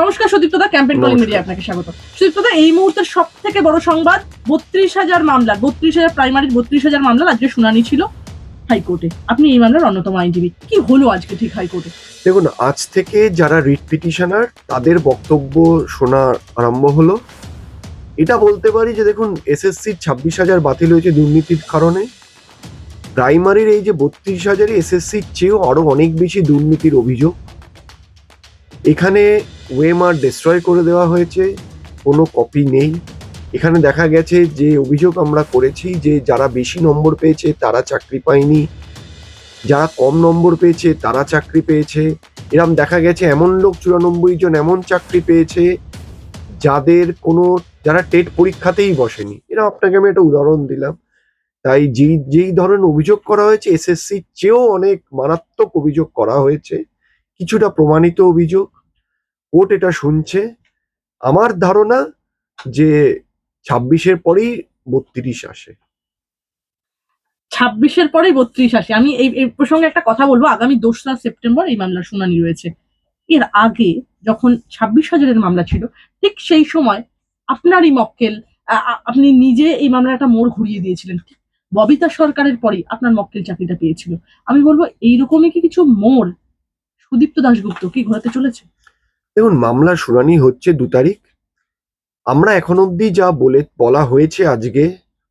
নমস্কার সুদীপ্তদা campaign calling. Media আপনাকে স্বাগত। সুদীপ্তদা এই মুহূর্তে সব থেকে বড় সংবাদ বত্রিশ হাজার মামলা বত্রিশ হাজার প্রাইমারি বত্রিশ হাজার মামলার আজকে শুনানি ছিল হাইকোর্টে। আপনি এই মামলার অন্যতম আইনজীবী। কি হলো আজকে ঠিক হাইকোর্টে? দেখুন আজ থেকে যারা রিট পিটিশনার তাদের বক্তব্য শোনা আরম্ভ হলো। এটা বলতে পারি যে দেখুন এসএসসি ছাব্বিশ হাজার বাতিল হয়েছে দুর্নীতির কারণে। প্রাইমারির এই যে বত্রিশ হাজারই এসএসসির চেয়েও আরও অনেক বেশি দুর্নীতির অভিযোগ। এখানে ওয়েমার ডিস্ট্রয় করে দেওয়া হয়েছে, কোনো কপি নেই। এখানে দেখা গেছে যে অভিযোগ আমরা করেছি যে যারা বেশি নম্বর পেয়েছে তারা চাকরি পায়নি। যারা কম নম্বর পেয়েছে তারা চাকরি পেয়েছে। এরম দেখা গেছে এমন লোক চুরানব্বই জন এমন চাকরি পেয়েছে যাদের কোনো, যারা টেট পরীক্ষাতেই বসেনি। এরকম আপনাকে আমি একটা উদাহরণ দিলাম। তাই যেই যেই ধরনের অভিযোগ করা হয়েছে এসএসসির চেয়েও অনেক মারাত্মক অভিযোগ করা হয়েছে। কিছুটা প্রমাণিত অভিযোগ। কোর্ট এটা শুনছে। আমার ধারণা যে ছাব্বিশের পরেই বত্রিশ আসে। ছাব্বিশের পরেই বত্রিশ আসে। আমি এই প্রসঙ্গে একটা কথা বলব। আগামী দোসরা সেপ্টেম্বর এই মামলার শুনানি রয়েছে। এর আগে যখন ছাব্বিশ হাজারের মামলা ছিল, ঠিক সেই সময় আপনারই মক্কেল আপনি নিজে এই মামলার একটা মোড় ঘুরিয়ে দিয়েছিলেন। ববিতা সরকারের পরেই আপনার মক্কেল চাকরিটা পেয়েছিল। আমি বলব, এইরকমই কি কিছু মোড় সুদীপ্ত দাশগুপ্ত কি ঘোরাতে চলেছে? দেখুন মামলার শুনানি হচ্ছে দু তারিখ। আমরা এখন অবধি যা বলে, বলা হয়েছে আজকে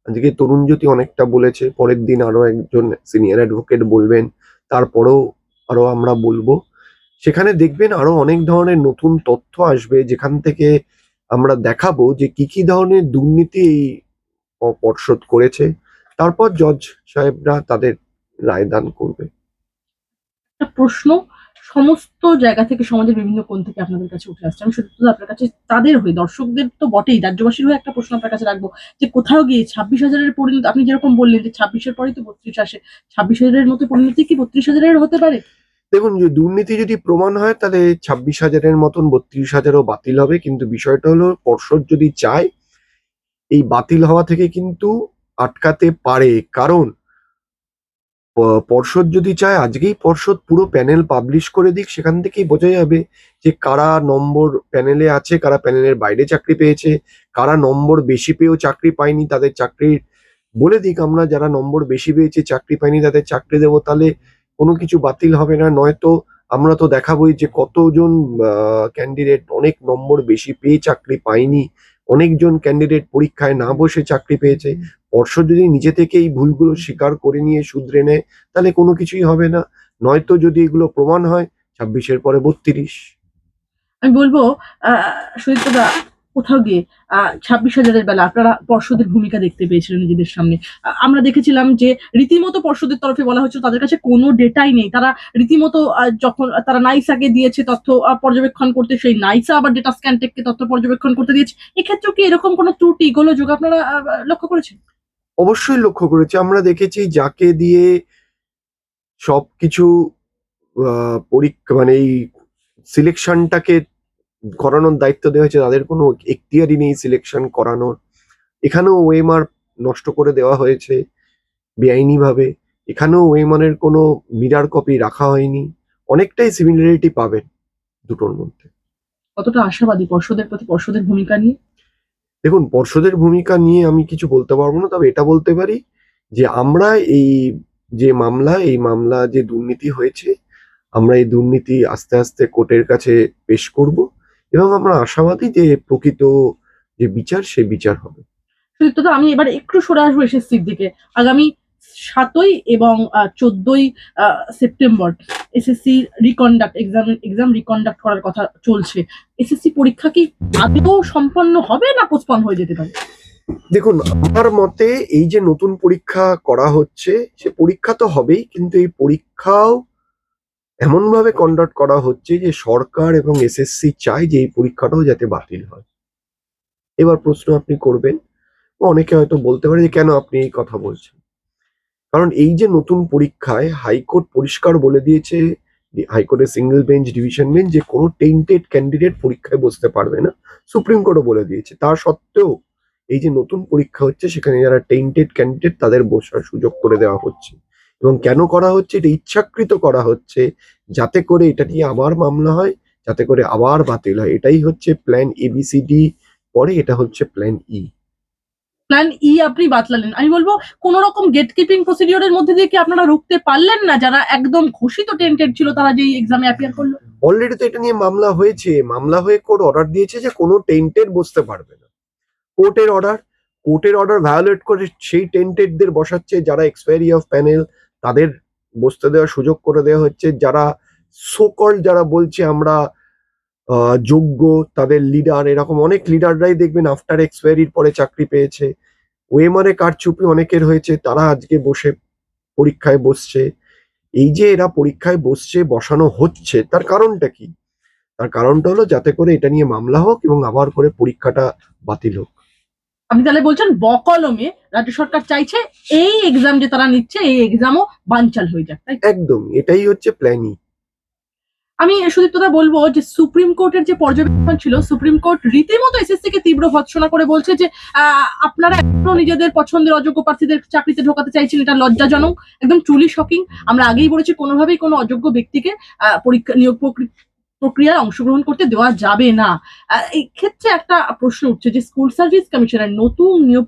আজকে তরুণ জ্যোতি অনেকটা বলেছে, পরের দিন আরও একজন সিনিয়র অ্যাডভোকেট বলবেন, তারপরেও আরও আমরা বলব। সেখানে দেখবেন আরও অনেক ধরনের নতুন তথ্য আসবে, যেখান থেকে আমরা দেখাবো যে কি কি ধরনের দুর্নীতি এই পর্ষদ করেছে। তারপর জজ সাহেবরা তাদের রায়দান করবে। একটা প্রশ্ন সমস্ত জায়গা থেকে সমাজের বিভিন্ন কোণ থেকে আপনাদের কাছে উঠে আসছে। আমি সত্যি আপনার কাছে তাদের হয়ে, দর্শকদের তো বটেই। রাজ্যবাসীর হয়ে একটা প্রশ্ন আপনার কাছে রাখব যে কোথাও গিয়ে ছাব্বিশ হাজারের পরিণতি, আপনি যেরকম বললেন যে ছাব্বিশের পরেই তো বত্রিশ আসে, ছাব্বিশ হাজারের মতো পরিণতি কি বত্রিশ হাজারের হতে পারে? দেখুন যে দুর্নীতি যদি প্রমাণ হয়, তাহলে ছাব্বিশ হাজারের মতন বত্রিশ হাজারও বাতিল হবে। কিন্তু বিষয়টা হলো, পর্ষদ যদি চায়, এই বাতিল হওয়া থেকে কিন্তু আটকাতে পারে। কারণ পর্ষদ যদি চায়, আজকেই পর্ষদ পুরো প্যানেল পাবলিশ করে দিক, সেখান থেকেই বোঝা যাবে যে কারা নম্বর প্যানেলে আছে, কারা প্যানেলের বাইরে চাকরি পেয়েছে, কারা নম্বর বেশি পেয়েও চাকরি পায়নি, তাদের চাকরির বলে দিক আমরা, যারা নম্বর বেশি পেয়েছে, চাকরি পায়নি, তাদের চাকরি দেবো, তাহলে কোনো কিছু বাতিল হবে না। নয়তো আমরা তো দেখাবোই যে কতজন ক্যান্ডিডেট অনেক নম্বর বেশি পেয়ে চাকরি পায়নি অনেকজন ক্যান্ডিডেট পরীক্ষায় না বসে চাকরি পেয়েছে। পর্ষদ যদি নিজে থেকে এই ভুলগুলো স্বীকার করে নিয়ে শুধরে নেয় তাহলে কোনো কিছুই হবে না। নয়তো যদি এগুলো প্রমাণ হয় ছাব্বিশের পরে বত্রিশ। আমি বলব আহ দা কোথাও গিয়ে ছাব্বিশ হাজারের বেলা আপনারা পর্ষদের ভূমিকা দেখতে পেয়েছিলেন নিজেদের সামনে। আমরা দেখেছিলাম যে রীতিমতো পর্ষদের তরফে বলা হয়েছিল তাদের কাছে কোনো ডেটাই নেই। তারা রীতিমতো যখন তারা নাইসাকে দিয়েছে তথ্য পর্যবেক্ষণ করতে, সেই নাইসা আবার ডেটা স্ক্যানটেককে তথ্য পর্যবেক্ষণ করতে দিয়েছে। এক্ষেত্রেও কি এরকম কোনো ত্রুটি, গোলযোগ আপনারা লক্ষ্য করেছেন? অবশ্যই লক্ষ্য করেছি। আমরা দেখেছি যাকে দিয়ে সবকিছু পরীক্ষা মানে এই সিলেকশনটাকে করানোর দায়িত্ব দেওয়া হয়েছে তাদের কোনো এখতিয়ারই নেই সিলেকশন করানোর। এখানেও ওয়েমার নষ্ট করে দেওয়া হয়েছে বেআইনিভাবে। এখানেও ওয়েমারের কোনো মিরার কপি রাখা হয়নি। অনেকটাই সিমিলারিটি পাবেন দুটোর মধ্যে। কতটা আশাবাদী পর্ষদের প্রতি পর্ষদের ভূমিকা নিয়ে? দেখুন পর্ষদের ভূমিকা নিয়ে আমি কিছু বলতে পারব না তবে এটা বলতে পারি যে আমরা এই যে মামলা এই মামলা যে দুর্নীতি হয়েছে আমরা এই দুর্নীতি আস্তে আস্তে কোর্টের কাছে পেশ করব। এবং আমরা আশাবাদী যে প্রকৃত যে বিচার সে বিচার হবে। আমি এবার একটু সরে আসব এসএসসির দিকে। আগামী সাতই এবং চোদ্দই September SSC reconduct exam exam reconduct করার কথা চলছে। এসএসসি পরীক্ষা কি আদৌ সম্পন্ন হবে না পোস্টপন হয়ে যেতে পারে? দেখুন আমার মতে এই যে নতুন পরীক্ষা করা হচ্ছে সে পরীক্ষা তো হবেই কিন্তু এই পরীক্ষাও এমন ভাবে কন্ডাক্ট করা হচ্ছে যে সরকার এবং এসএসসি চায় যে এই পরীক্ষাটাও যাতে বাতিল হয়। এবার প্রশ্ন আপনি করবেন, অনেকে হয়তো বলতে পারে যে কেন আপনি এই কথা বলছেন? কারণ এই যে নতুন পরীক্ষায় হাইকোর্ট পরিষ্কার বলে দিয়েছে হাইকোর্টের সিঙ্গেল বেঞ্চ ডিভিশন বেঞ্চ যে কোনো টেন্টেড ক্যান্ডিডেট পরীক্ষায় বসতে পারবে না, সুপ্রিম কোর্টও বলে দিয়েছে। তা সত্ত্বেও এই যে নতুন পরীক্ষা হচ্ছে, সেখানে যারা টেন্টেড ক্যান্ডিডেট তাদের বসার সুযোগ করে দেওয়া হচ্ছে। এবং কেন করা হচ্ছে এটা ইচ্ছাকৃত করা হচ্ছে যাতে করে এটা নিয়ে আবার মামলা হয় যাতে করে আবার বাতিল হয়। এটাই হচ্ছে প্ল্যান এবিসিডি পরে এটা হচ্ছে প্ল্যান ই প্ল্যান ই আপনি বাতলালেন। আমি বলব কোন রকম গেট কিপিং প্রসিডিওরের মধ্যে দিয়ে কি আপনারা রুখতে পারলেন না? যারা একদম ঘোষিত টেন্টেড ছিল তারা যেই এক্সামে অ্যাপিয়ার করল। অলরেডি তো এটা নিয়ে মামলা হয়েছে। মামলা হয়ে কোর্ট অর্ডার দিয়েছে যে কোনো টেন্টেড বসতে পারবে না। কোর্টের অর্ডার কোর্টের অর্ডার ভায়োলেট করে সেই টেন্টেডদের বসাচ্ছে যারা এক্সপায়ারি অফ প্যানেল তাদের বসতে দেওয়ার সুযোগ করে দেওয়া হচ্ছে। যারা সোকল যারা বলছে আমরা যোগ্য, তাদের লিডার এরকম অনেক লিডাররাই দেখবেন আফটার এক্সপায়ারির পরে চাকরি পেয়েছে। ওয়েমারে কারচুপি অনেকের হয়েছে, তারা আজকে বসে পরীক্ষায় বসছে। এই যে এরা পরীক্ষায় বসছে, বসানো হচ্ছে, তার কারণটা কি? তার কারণটা হলো যাতে করে এটা নিয়ে মামলা হোক এবং আবার করে পরীক্ষাটা বাতিল হোক। আপনি তাহলে বলছেন বকলমে রাজ্য সরকার চাইছে এই এক্সাম যে তারা নিচ্ছে এই এক্সামও বানচাল হয়ে যাক তাই একদম এটাই হচ্ছে প্ল্যানই আমি সুদীপ্তদা বলব যে সুপ্রিম কোর্টের যে পর্যবেক্ষণ ছিল সুপ্রিম কোর্ট রীতিমতো এসএসসি কে তীব্র ভৎসনা করে বলছে যে আহ, আপনারা এখনও নিজেদের পছন্দের অযোগ্য প্রার্থীদের চাকরিতে ঢোকাতে চাইছেন এটা লজ্জাজনক একদম ট্রুলি শকিং আমরা আগেই বলেছি কোনোভাবেই কোনো অযোগ্য ব্যক্তিকে আহ, পরীক্ষা নিয়োগ প্রক্রিয়ায় অংশগ্রহণ করতে দেওয়া যাবে না। এই ক্ষেত্রে একটা প্রশ্ন উঠছে যে স্কুল সার্ভিস কমিশনের নতুন নিয়োগ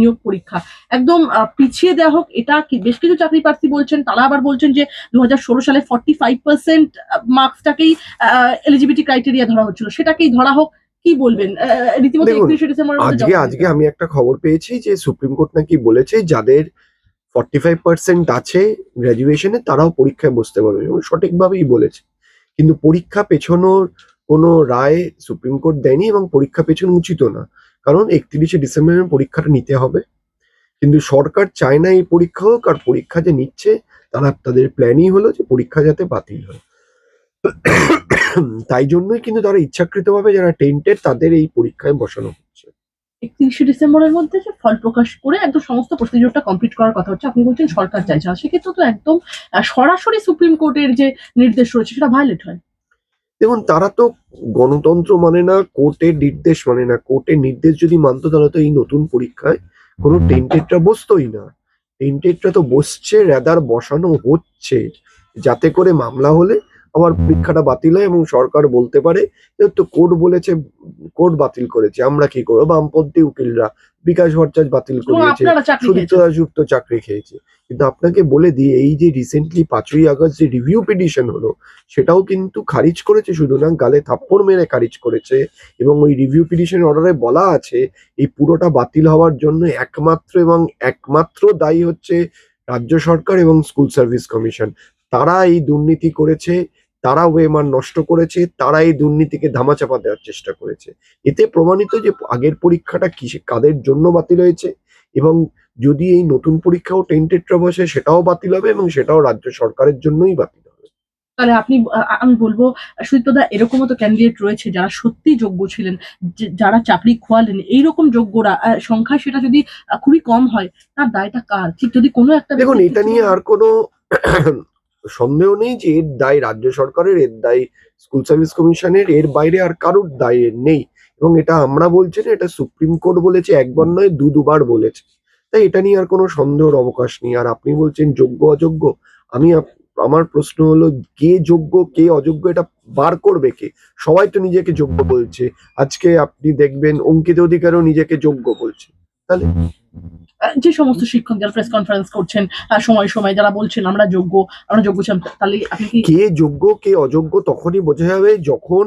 নিয়োগ পরীক্ষা একদম পিছিয়ে দেওয়া হোক এটা কি বেশ কিছু চাকরি প্রার্থী বলছেন তারা আবার বলছেন যে দুহাজার ষোলো সালে ফর্টি ফাইভ পার্সেন্ট মার্কসটাকেই এলিজিবিলিটি ক্রাইটেরিয়া ধরা হচ্ছিল সেটাকেই ধরা হোক কি বলবেন? রীতিমতো একত্রিশে ডিসেম্বরের আজকে আজকে আমি একটা খবর পেয়েছি যে সুপ্রিম কোর্ট নাকি বলেছে যাদের ফর্টি ফাইভ পার্সেন্ট আছে গ্র্যাজুয়েশনে তারাও পরীক্ষায় বসতে পারবে এবং সঠিকভাবেই বলেছে। কিন্তু পরীক্ষা পেছনোর কোনো রায় সুপ্রিম কোর্ট দেয়নি এবং পরীক্ষা পেছনো উচিত না। কারণ একত্রিশে ডিসেম্বরের পরীক্ষাটা নিতে হবে। কিন্তু সরকার চায় না এই পরীক্ষা হোক, আর পরীক্ষা যে নিচ্ছে, তারা তাদের প্ল্যানই হলো যে পরীক্ষা যাতে বাতিল হয়। তাই জন্যই কিন্তু তারা ইচ্ছাকৃতভাবে যারা টেন্টেড তাদের এই পরীক্ষায় বসানো হচ্ছে। একত্রিশে ডিসেম্বরের মধ্যে যে ফল প্রকাশ করে একদম সমস্ত প্রসিডিওরটা কমপ্লিট করার কথা হচ্ছে। আপনি বলছেন সরকার চাইছে। না সেক্ষেত্রে তো একদম সরাসরি সুপ্রিম কোর্টের যে নির্দেশ রয়েছে সেটা ভায়োলেট হয়। দেখুন, তারা তো গণতন্ত্র মানে না, কোর্টের নির্দেশ মানে না। কোর্টের নির্দেশ যদি মানতো তাহলে তো এই নতুন পরীক্ষায় কোনো টেন্টেডরা বসতোই না। টেন্টেডরা তো বসছে রেদার বসানো হচ্ছে। যাতে করে মামলা হলে আবার পরীক্ষাটা বাতিল হয় এবং সরকার বলতে পারে তো কোর্ট বলেছে কোর্ট বাতিল করেছে আমরা কি করব? বামপন্থী উকিলরা বিকাশ ভট্টাচার্য বাতিল করিয়েছে সুদীপ্ত দাসগুপ্ত চাকরি খেয়েছে। কিন্তু আপনাকে বলে দিই এই যে রিসেন্টলি পাঁচই আগস্ট যে রিভিউ পিটিশন হলো সেটাও কিন্তু খারিজ করেছে শুধু না গালে থাপ্পড় মেরে খারিজ করেছে এবং ওই রিভিউ পিটিশন অর্ডারে বলা আছে এই পুরোটা বাতিল হওয়ার জন্য একমাত্র এবং একমাত্র দায়ী হচ্ছে রাজ্য সরকার এবং স্কুল সার্ভিস কমিশন তারা এই দুর্নীতি করেছে তারা ওয়েমার নষ্ট করেছে তারা এই দুর্নীতিকে ধামাচাপা দেওয়ার চেষ্টা করেছে। এতে প্রমাণিত যে আগের পরীক্ষাটা কিসে কাদের জন্য বাতিল হয়েছে এবং যদি এই নতুন পরীক্ষাও টেন্টেডরা বসে সেটাও বাতিল হবে এবং সেটাও রাজ্য সরকারের জন্যই বাতিল হবে। তাহলে আপনি আমি বলব সুদীপ্তদা এরকমও তো ক্যান্ডিডেট রয়েছে যারা সত্যি যোগ্য ছিলেন যারা চাকরি খোয়ালেন এইরকম যোগ্যরা আহ, সংখ্যায় সেটা যদি খুবই কম হয় তার দায়টা কার? ঠিক যদি কোনো একটা দেখুন এটা নিয়ে আর কোনো সন্দেহ নেই যে এর দায় রাজ্য সরকারের, এর দায় স্কুল সার্ভিস কমিশনের, এর বাইরে আর কারোর দায় নেই। এবং এটা আমরা বলছি না, এটা সুপ্রিম কোর্ট বলেছে, একবার নয়, দু দুবার বলেছে। তাই এটা নিয়ে আর কোনো সন্দেহের অবকাশ নেই। আর আপনি বলছেন যোগ্য, অযোগ্য। আমি আমার প্রশ্ন হলো, কে যোগ্য, কে অযোগ্য, এটা বার করবে কে? সবাই তো নিজেকে যোগ্য বলছে। আজকে আপনি দেখবেন, অঙ্কিত অধিকারও নিজেকে যোগ্য বলছে। তাহলে? যে সমস্ত শিক্ষক যারা প্রেস কনফারেন্স করছেন সময় সময় যারা বলছেন আমরা যোগ্য আমরা যোগ্য ছিলাম তাহলে আপনি কি কে যোগ্য কে অযোগ্য তখনই বোঝা যাবে যখন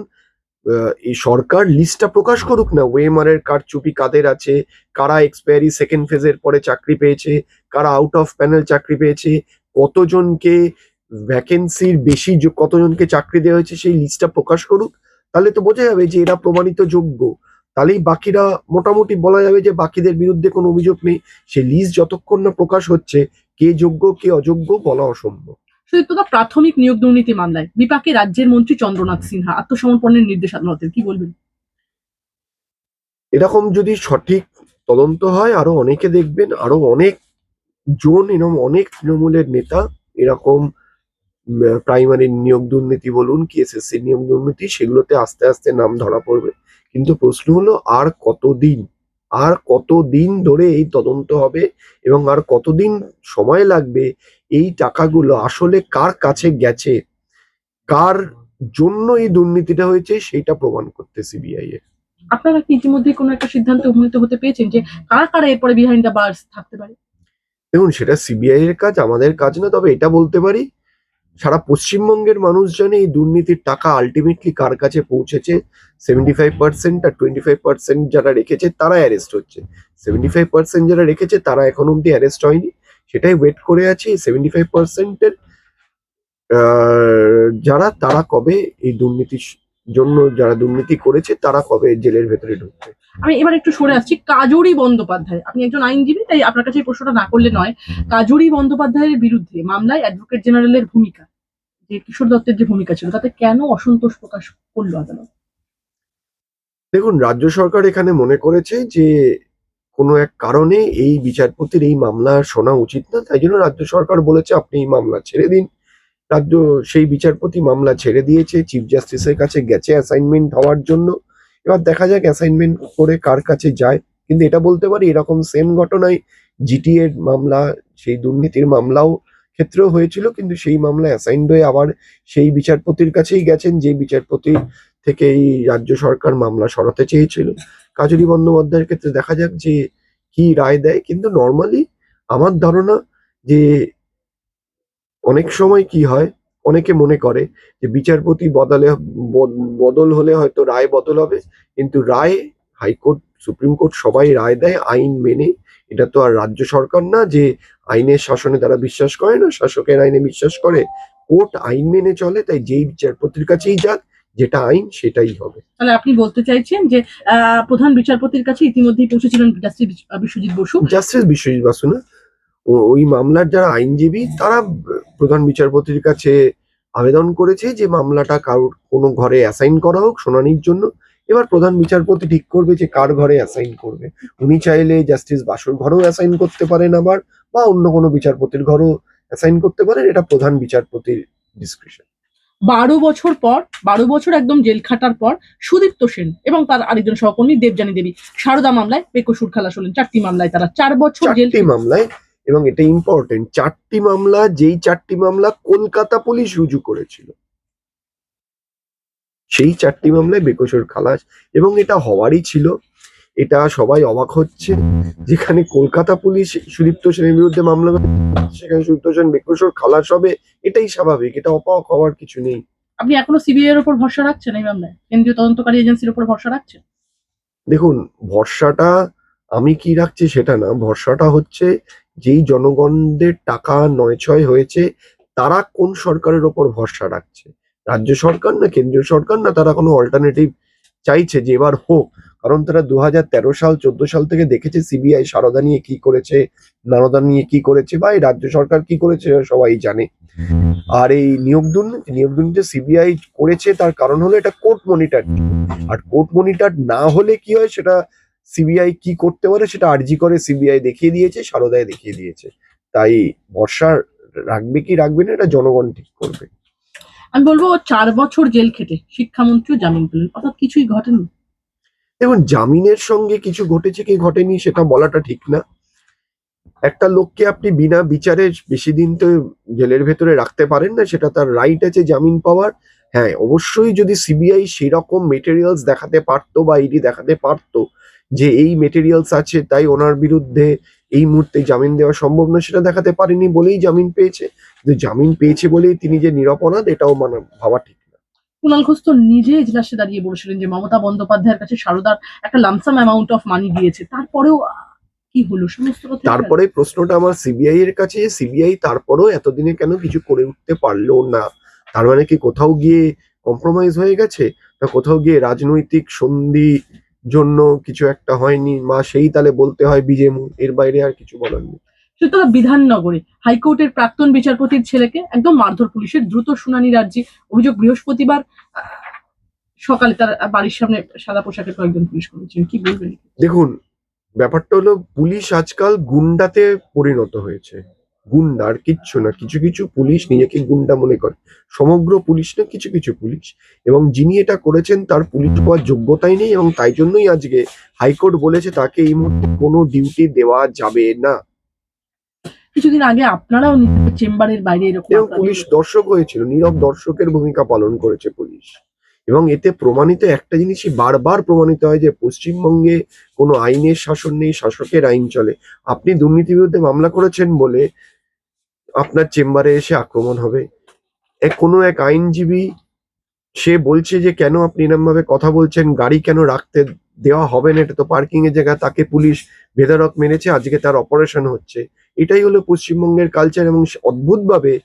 এই সরকার লিস্টটা প্রকাশ করুক না ওয়েমারের কারচুপি কাদের আছে কারা এক্সপায়ারি সেকেন্ড ফেজের পরে চাকরি পেয়েছে কারা আউট অফ প্যানেল চাকরি পেয়েছে কতজনকে ভ্যাকেন্সির বেশি কতজনকে চাকরি দেওয়া হয়েছে সেই লিস্টটা প্রকাশ করুক তাহলে তো বোঝা যাবে যে এরা প্রমাণিত যোগ্য। তাহলেই বাকিরা মোটামুটি বলা যাবে যে বাকিদের বিরুদ্ধে কোনো অভিযোগ নেই। সেই লিস্ট যতক্ষণ না প্রকাশ হচ্ছে কে যোগ্য কে অযোগ্য বলা অসম্ভব। সুদীপ্তদা প্রাথমিক নিয়োগ দুর্নীতি মামলায় বিপাকে রাজ্যের মন্ত্রী চন্দ্রনাথ সিনহা আত্মসমর্পণের নির্দেশ আদালতের। কি বলবেন? এরকম যদি সঠিক তদন্ত হয় আরও অনেকে দেখবেন আরও অনেক জন এরকম অনেক তৃণমূলের নেতা এরকম প্রাইমারি নিয়োগ দুর্নীতি বলুন কি এসএসসি নিয়োগ দুর্নীতি সেগুলোতে আস্তে আস্তে নাম ধরা পড়বে। কিন্তু প্রশ্ন হলো আর কতদিন? আর কতদিন ধরে এই তদন্ত হবে এবং আর কতদিন সময় লাগবে এই টাকাগুলো? আসলে কার কাছে গেছে? কার জন্য এই দুর্নীতিটা হয়েছে সেইটা প্রমাণ করতে সিবিআই এর। আপনারা কি ইতিমধ্যে কোনো একটা সিদ্ধান্তে উপনীত হতে পেরেছেন যে কারা কারা এরপরে বিহাইন্ড দ্য বার্স থাকতে পারে? দেখুন সেটা সিবিআই এর কাজ আমাদের কাজ না তবে এটা বলতে পারি সারা পশ্চিমবঙ্গের মানুষ জানে এই দুর্নীতির টাকা আলটিমেটলি কার কাছে পৌঁছেছে? সেভেন্টি ফাইভ পার্সেন্ট আর টোয়েন্টি ফাইভ পার্সেন্ট যারা রেখেছে তারা অ্যারেস্ট হচ্ছে। সেভেন্টি ফাইভ পার্সেন্ট যারা রেখেছে, তারা এখন অব্দি অ্যারেস্ট হয়নি। সেটাই ওয়েট করে আছি সেভেন্টি ফাইভ পার্সেন্টের যারা, তারা কবে এই দুর্নীতির জন্য যারা দুর্নীতি করেছে তারা কবে জেলের ভেতরে ঢুকবে? আমি এবার একটু সরে আসছি। কাজুরি বন্দ্যোপাধ্যায় আপনি একজন আইনজীবী তাই আপনার কাছে এই প্রশ্নটা না করলে নয়। কাজুরি বন্দ্যোপাধ্যায়ের বিরুদ্ধে মামলায় অ্যাডভোকেট জেনারেলের ভূমিকা যে কিশোর দত্তের যে ভূমিকা ছিল তাতে কেন অসন্তোষ প্রকাশ করল আদালত? দেখুন রাজ্য সরকার এখানে মনে করেছে যে কোনো এক কারণে এই বিচারপতির এই মামলা শোনা উচিত না তাই জন্য রাজ্য সরকার বলেছে আপনি এই মামলা ছেড়ে দিন। রাজ্য সেই বিচারপতি মামলা ছেড়ে দিয়েছে চিফ জাস্টিসের কাছে গেছে অ্যাসাইনমেন্ট হওয়ার জন্য। এবার দেখা যাক অ্যাসাইনমেন্ট করে কার কাছে যায়। কিন্তু এটা বলতে পারি, এরকম সেম ঘটনায় জিটি এর মামলা, সেই দুর্নীতির মামলাও ক্ষেত্রেও হয়েছিল, কিন্তু সেই মামলা অ্যাসাইন্ড হয়ে আবার সেই বিচারপতির কাছেই গেছেন, যে বিচারপতি থেকে এই রাজ্য সরকার মামলা সরাতে চেয়েছিল। কাজরি বন্দ্যোপাধ্যায়ের ক্ষেত্রে দেখা যাক যে কি রায় দেয়। কিন্তু নর্মালি আমার ধারণা যে অনেক সময় কি হয় অনেকে মনে করে যে বিচারপতি বদলে বদ- বদল হলে হয়তো রায় বদল হবে কিন্তু রায় হাইকোর্ট সুপ্রিম কোর্ট সবাই রায় দেয় আইন মেনে। এটা তো আর রাজ্য সরকার না যে আইনের শাসনে তারা বিশ্বাস করে না শাসকের আইনে বিশ্বাস করে। কোর্ট আইন মেনে চলে তাই যেই বিচারপতির কাছেই যাক যেটা আইন সেটাই হবে। তাহলে আপনি বলতে চাইছেন যে আহ, প্রধান বিচারপতির কাছে ইতিমধ্যেই পৌঁছেছিলেন জাস্টিস বিশ্বজিৎ বসু। জাস্টিস বিশ্বজিৎ বাসু না? ওই মামলার যারা আইনজীবী তারা প্রধান বিচারপতির কাছে আবেদন করেছে যে মামলাটা কারোর কোনো ঘরে অ্যাসাইন করা হোক শুনানির জন্য। এবার প্রধান বিচারপতি ঠিক করবে যে কার ঘরে অ্যাসাইন করবে। উনি চাইলে জাস্টিস বাসুর ঘরেও অ্যাসাইন করতে পারেন আবার বা অন্য কোনো বিচারপতির ঘরেও অ্যাসাইন করতে পারেন। এটা প্রধান বিচারপতির ডিসক্রিপশন বারো বছর পর বারো বছর একদম জেল খাটার পর সুদীপ্ত সেন এবং তার আরেকজন সহকর্মী দেবযানী দেবী সারদা মামলায় বেকসুর খালাস হলেন। চারটি মামলায় তারা চার বছর জেল মামলায় এবং এটা ইম্পর্টেন্ট চারটি মামলা যেই চারটি মামলা কলকাতা পুলিশ রুজু করেছিল। সেই চারটি মামলায় বেকসুর খালাস এবং এটা হওয়ারই ছিল। এটা সবাই অবাক হচ্ছে যেখানে কলকাতা পুলিশ সুদীপ্ত সেনের বিরুদ্ধে মামলা সেখানে সুদীপ্ত সেন বেকসুর খালাস হবে এটাই স্বাভাবিক এটা অবাক হওয়ার কিছু নেই। আপনি এখনও সিবিআই এর উপর ভরসা রাখছেন এই মামলায়? কেন্দ্রীয় তদন্তকারী এজেন্সির উপর ভরসা রাখছেন? দেখুন ভরসাটা আমি কি রাখছি সেটা না ভরসাটা হচ্ছে যেই জনগণদের টাকা নয় ছয় হয়েছে, তারা কোন সরকারের ওপর ভরসা রাখছে? রাজ্য সরকার না কেন্দ্রীয় সরকার না তারা কোনো অল্টারনেটিভ চাইছে যে এবার হোক? কারণ তারা দু তেরো সাল, চোদ্দ সাল থেকে দেখেছে সিবিআই সারদা নিয়ে কি করেছে, নারদা নিয়ে কি করেছে, বা এই রাজ্য সরকার কি করেছে সবাই জানে। আর এই নিয়োগ দুর্নীতি নিয়োগ দুর্নীতি সিবিআই করেছে তার কারণ হলো এটা কোর্ট মনিটর আর কোর্ট মনিটর না হলে কি হয় সেটা সিবিআই কি করতে পারে সেটা আরজি করে সিবিআই দেখিয়ে দিয়েছে সারদায় দেখিয়ে দিয়েছে। তাই বর্ষা রাখবে কি রাখবে না এটা জনগণ ঠিক করবে। আমি বলব চার বছর জেল খেটে শিক্ষামন্ত্রীও জামিন পেলেন অর্থাৎ কিছুই ঘটেনি। দেখুন জামিনের সঙ্গে কিছু ঘটেছে কি ঘটেনি সেটা বলাটা ঠিক না। একটা লোককে আপনি বিনা বিচারে বেশি দিন তো জেলের ভেতরে রাখতে পারেন না সেটা তার রাইট আছে জামিন পাওয়ার। হ্যাঁ অবশ্যই যদি সিবিআই সেরকম মেটেরিয়ালস দেখাতে পারতো বা ইডি দেখাতে পারতো যে এই মেটেরিয়ালস আছে তাই ওনার বিরুদ্ধে এই মুহূর্তে জামিন দেওয়া সম্ভব না সেটা দেখাতে পারেনি বলেই জামিন পেয়েছে। কিন্তু জামিন পেয়েছে বলেই তিনি যে নিরাপরাধ এটাও মানে ভাবা ঠিক না। কুণাল ঘোষ তো নিজে এজলাসে দাঁড়িয়ে বলেছিলেন যে মমতা বন্দ্যোপাধ্যায়ের কাছে সারদার একটা লামসাম অ্যামাউন্ট অফ মানি দিয়েছে। তারপরেও কি হলো? সমস্ত তারপরে প্রশ্নটা আমার সিবিআই এর কাছে সিবিআই তারপরেও এতদিনে কেন কিছু করে উঠতে পারল না? তার মানে কি কোথাও গিয়ে কম্প্রোমাইজ হয়ে গেছে? না কোথাও গিয়ে রাজনৈতিক সন্ধি জন্য কিছু একটা হয়নি। মা সেই তালে বলতে হয় বিজেমু এর বাইরে আর কিছু বলার নেই। সুতরাং বিধাননগরে হাইকোর্টের প্রাক্তন বিচারপতির ছেলেকে একদম মারধর পুলিশের দ্রুত শুনানি রাজ্যে অভিযোগ বৃহস্পতিবার সকালে তার বাড়ির সামনে সাদা পোশাকের কয়েকজন পুলিশ করেছেন কি বলবেন? দেখুন ব্যাপারটা হলো পুলিশ আজকাল গুন্ডাতে পরিণত হয়েছে। গুন্ডা আর কিচ্ছু না কিছু কিছু পুলিশ নিজেকে গুন্ডা মনে করে। সমগ্র পুলিশ না কিছু কিছু পুলিশ। এবং যিনি এটা করেছেন তার পুলিশ হওয়ার যোগ্যতাই নেই এবং তাই জন্যই আজকে হাইকোর্ট বলেছে তাকে এই মুহূর্তে কোনো ডিউটি দেওয়া যাবে না। কিছুদিন আগে আপনারাও চেম্বারের বাইরে এরকম পুলিশ দর্শক হয়েছিল নীরব দর্শকের ভূমিকা পালন করেছে পুলিশ। এবং এতে প্রমাণিত একটা জিনিসই বারবার প্রমাণিত হয় যে পশ্চিমবঙ্গে কোনো আইনের শাসন নেই শাসকের আইন চলে। আপনি দুর্নীতি বিরুদ্ধে মামলা করেছেন বলে আপনার চেম্বারে এসে আক্রমণ হবে। কোনো এক আইনজীবী, সে বলছে যে, কেন আপনি এরম ভাবে কথা বলছেন? গাড়ি কেন রাখতে দেওয়া হবে না? এটা তো পার্কিং এর জায়গা। তাকে পুলিশ বেধারক মেরেছে। আজকে তার অপারেশন হচ্ছে। এটাই হলো পশ্চিমবঙ্গের কালচার এবং অদ্ভুতভাবে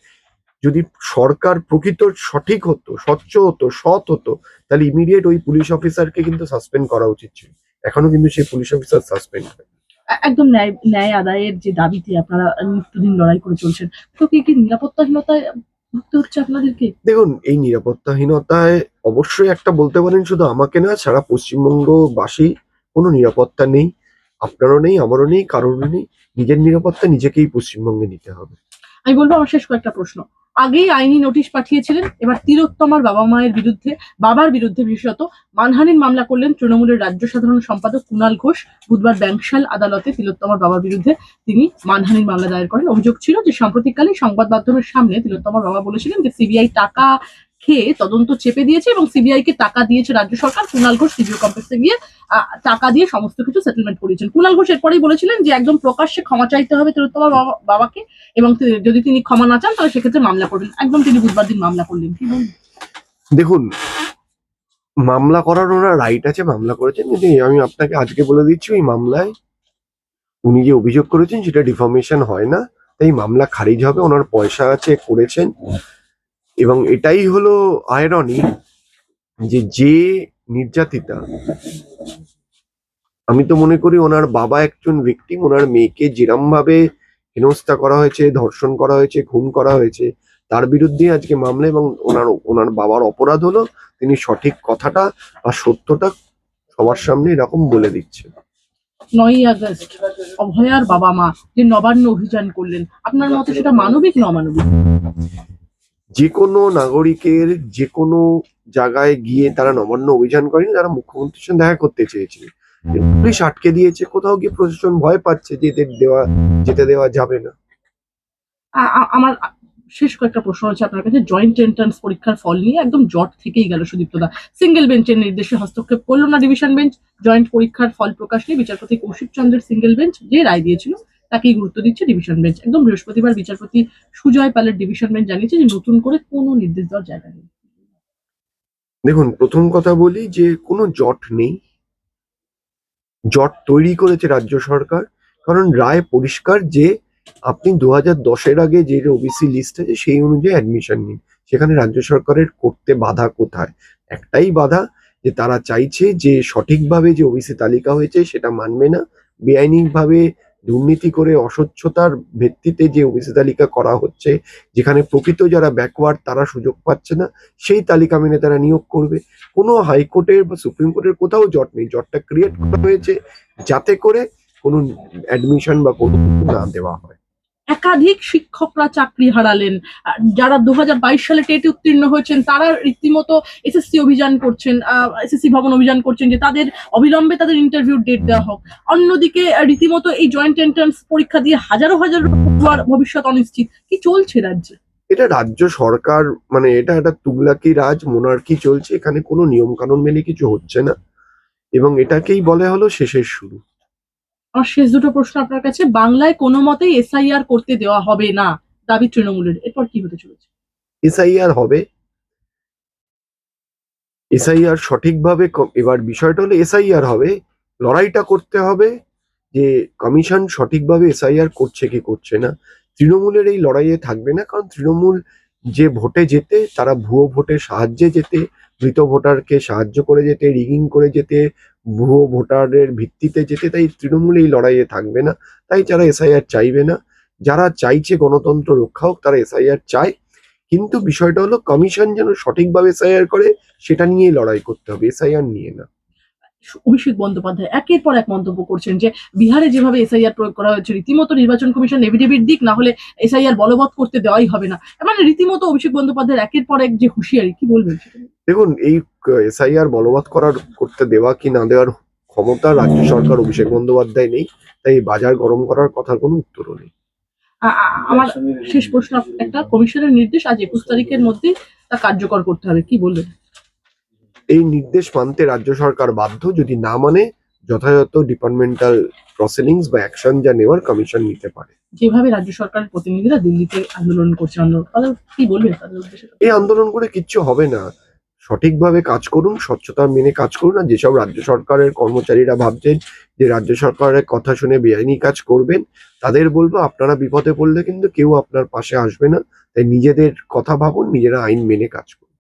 যদি সরকার প্রকৃত সঠিক হতো, স্বচ্ছ হতো, সৎ হতো, তাহলে ইমিডিয়েট ওই পুলিশ অফিসারকে কিন্তু সাসপেন্ড করা উচিত ছিল। এখনও কিন্তু সেই পুলিশ অফিসার সাসপেন্ড এ- একদম ন্যায় ন্যায় আদায়ের যে দাবিতে আপনারা নিত্যদিন লড়াই করে চলছেন তো কি কি নিরাপত্তাহীনতায় ভুগতে হচ্ছে আপনাদেরকে? দেখুন এই নিরাপত্তাহীনতায় অবশ্যই একটা বলতে পারেন শুধু আমাকে না সারা পশ্চিমবঙ্গবাসী কোনো নিরাপত্তা নেই আপনারও নেই আমারও নেই কারোরও নেই নিজের নিরাপত্তা নিজেকেই পশ্চিমবঙ্গে নিতে হবে। আমি বলব আমার শেষ কয়েকটা প্রশ্ন। আগেই আইনি নোটিশ পাঠিয়েছিলেন। এবার তিলোত্তমার বাবা মায়ের বিরুদ্ধে, বাবার বিরুদ্ধে বিশেষত মানহানির মামলা করলেন তৃণমূলের রাজ্য সাধারণ সম্পাদক কুনাল ঘোষ। বুধবার ব্যাংশাল আদালতে তিলোত্তমার বাবার বিরুদ্ধে তিনি মানহানির মামলা দায়ের করেন। অভিযোগ ছিল যে সাম্প্রতিককালে সংবাদ মাধ্যমের সামনে তিলোত্তমার বাবা বলেছিলেন যে সিবিআই টাকা খেয়ে তদন্ত চেপে দিয়েছে এবং সিবিআই কে টাকা দিয়েছে রাজ্য সরকার। কুণাল ঘোষ সিবিও কমপ্লেক্সে গিয়ে টাকা দিয়ে সমস্ত কিছু সেটেলমেন্ট করিয়েছেন। কুণাল ঘোষ এরপরেই বলেছিলেন যে, একদম প্রকাশ্যে ক্ষমা চাইতে হবে তিলোত্তমার বাবা- বাবাকে এবং যদি তিনি ক্ষমা না চান, তাহলে সেক্ষেত্রে মামলা করবেন। একদম তিনি বুধবার দিন মামলা করলেন। কি দেখুন, মামলা করার ওনার রাইট আছে, মামলা করেছেন, কিন্তু আমি আপনাকে আজকে বলে দিচ্ছি, ওই মামলায় উনি যে অভিযোগ করেছেন, সেটা ডিফর্মেশন হয় না। তাই মামলা খারিজ হবে, ওনার পয়সা আছে, করেছেন। এবং এটাই হলো আয়রনি যে যে নির্যাতিতা, আমি তো মনে করি ওনার বাবা একজন ভিকটিম ওনার মেয়েকে যেরম ভাবে হেনস্থা করা হয়েছে, ধর্ষণ করা হয়েছে, খুন করা হয়েছে, তার বিরুদ্ধে আজকে মামলা এবং ওনার ওনার বাবার অপরাধ হলো, তিনি সঠিক কথাটা বা সত্যটা সবার সামনে এরকম বলে দিচ্ছে। নয়ই আগস্ট, অভয়ার বাবা মা যে নবান্ন অভিযান করলেন, আপনার মতে সেটা মানবিক না অমানবিক? যে কোনো নাগরিকের যে কোনো জায়গায় গিয়ে তারা নবান্ন অভিযান করেনি তারা মুখ্যমন্ত্রীর সঙ্গে দেখা করতে চেয়েছিল। পুলিশ আটকে দিয়েছে কোথাও গিয়ে প্রশাসন ভয় পাচ্ছে যে এদের দেওয়া যেতে দেওয়া যাবে না। আমার শেষ কয়েকটা প্রশ্ন আছে আপনার কাছে। জয়েন্ট এন্ট্রান্স পরীক্ষার ফল নিয়ে একদম জট থেকেই গেল সুদীপ্তদা সিঙ্গেল বেঞ্চের নির্দেশে হস্তক্ষেপ করল না ডিভিশন বেঞ্চ জয়েন্ট পরীক্ষার ফল প্রকাশ নিয়ে বিচারপতি কৌশিক চন্দ্রের সিঙ্গেল বেঞ্চ যে রায় দিয়েছিল তাকেই গুরুত্ব দিচ্ছে ডিভিশন বেঞ্চ একদম বৃহস্পতিবার বিচারপতি সুজয় পালের ডিভিশন বেঞ্চ জানিয়েছে যে নতুন করে কোনো নির্দেশ দেওয়ার জায়গা নেই। দেখুন, প্রথম কথা বলি যে কোনো জট নেই। জট তৈরি করেছে রাজ্য সরকার, কারণ রায় পরিষ্কার যে আপনি দু হাজার দশের আগে যে ওবিসি লিস্ট আছে সেই অনুযায়ী অ্যাডমিশন নিন। সেখানে রাজ্য সরকারের করতে বাধা কোথায়? একটাই বাধা যে তারা চাইছে যে সঠিকভাবে যে ওবিসি তালিকা হয়েছে সেটা মানবে না। বেআইনিভাবে দুর্নীতি করে অস্বচ্ছতার ভিত্তিতে যে ওবিসি তালিকা করা হচ্ছে, যেখানে প্রকৃত যারা ব্যাকওয়ার্ড তারা সুযোগ পাচ্ছে না, সেই তালিকা মেনে তারা নিয়োগ করবে। কোনো হাইকোর্টের বা সুপ্রিম কোর্টের কোথাও জট নেই। জটটা ক্রিয়েট করা হয়েছে যাতে করে কোনো অ্যাডমিশন বা কোনো না দেওয়া হয়। একাধিক শিক্ষকরা চাকরি হারালেন। যারা দুহাজার বাইশ সালে টেট উত্তীর্ণ হয়েছেন, তারা রীতিমতো এসএসসি অভিযান করছেন এসএসসি ভবন অভিযান করছেন যে তাদের অবিলম্বে তাদের ইন্টারভিউ ডেট দেওয়া হোক। অন্যদিকে রীতিমতো এই জয়েন্ট এন্ট্রান্স পরীক্ষা দিয়ে হাজারো হাজার ভবিষ্যৎ অনিশ্চিত। কি চলছে রাজ্যে? এটা রাজ্য সরকার মানে এটা একটা তুগলাকি রাজ মোনার্কি চলছে, এখানে কোনো নিয়ম কানুন মেনে কিছু হচ্ছে না। এবং এটাকেই বলে হলো শেষের শুরু। আমার শেষ দুটো প্রশ্ন আপনার কাছে। বাংলায় কোনো মতেই এসআইআর করতে দেওয়া হবে না, দাবি তৃণমূলের। এরপর কি হতে চলেছে? এসআইআর হবে। এসআইআর সঠিকভাবে এবার বিষয়টা হলো এসআইআর হবে। লড়াইটা করতে হবে যে কমিশন সঠিকভাবে এসআইআর করছে কি করছে না। তৃণমূলের এই লড়াইয়ে থাকবে না, কারণ তৃণমূল যে ভোটে যেতে, তারা ভুয়ো ভোটের সাহায্যে যেতে মৃত ভোটারকে সাহায্য করে যেতে, রিগিং করে যেতে, ভুয়ো ভোটারের ভিত্তিতে যেতে, তাই তৃণমূল এই লড়াইয়ে থাকবে না। তাই যারা এসআইআর চাইবে না, যারা চাইছে গণতন্ত্র রক্ষা হোক, তারা এসআইআর চায়। কিন্তু বিষয়টা হলো, কমিশন যেন সঠিকভাবে এসআইআর করে, সেটা নিয়ে লড়াই করতে হবে, এসআইআর নিয়ে না। অভিষেক বন্দ্যোপাধ্যায় একের পর এক মন্তব্য করছেন যে বিহারে যেভাবে এসআইআর প্রয়োগ করা হয়েছে রীতিমতো নির্বাচন কমিশন এভিডেভিট দিক না হলে এসআইআর বলবৎ করতে দেওয়াই হবে না। মানে রীতিমতো অভিষেক বন্দ্যোপাধ্যায়ের একের পর এক যে হুঁশিয়ারি কি বলবেন দেখুন এই এসআইআর বলবৎ করার করতে দেওয়া কি না দেওয়ার ক্ষমতা রাজ্য সরকার অভিষেক বন্দ্যোপাধ্যায় নেই। তাই বাজার গরম করার কথার কোনো উত্তরও নেই। আমার শেষ প্রশ্ন একটা কমিশনের নির্দেশ আজ একুশ তারিখের মধ্যে তা কার্যকর করতে হবে কি বলবেন? এই নির্দেশ মানতে রাজ্য সরকার বাধ্য যদি না মানে যথাযথ ডিপার্টমেন্টাল প্রসিডিংস বা অ্যাকশন যা নেওয়ার কমিশন নিতে পারে। যেভাবে রাজ্য সরকারের প্রতিনিধিরা দিল্লিতে আন্দোলন করছে কি বলবেন এই আন্দোলন করে কিচ্ছু হবে না। সঠিকভাবে কাজ করুন স্বচ্ছতা মেনে কাজ করুন আর যেসব রাজ্য সরকারের কর্মচারীরা ভাবছেন যে রাজ্য সরকারের কথা শুনে বেআইনি কাজ করবেন তাদের বলব আপনারা বিপদে পড়লে কিন্তু কেউ আপনার পাশে আসবে না। তাই নিজেদের কথা ভাবুন নিজেরা আইন মেনে কাজ করুন।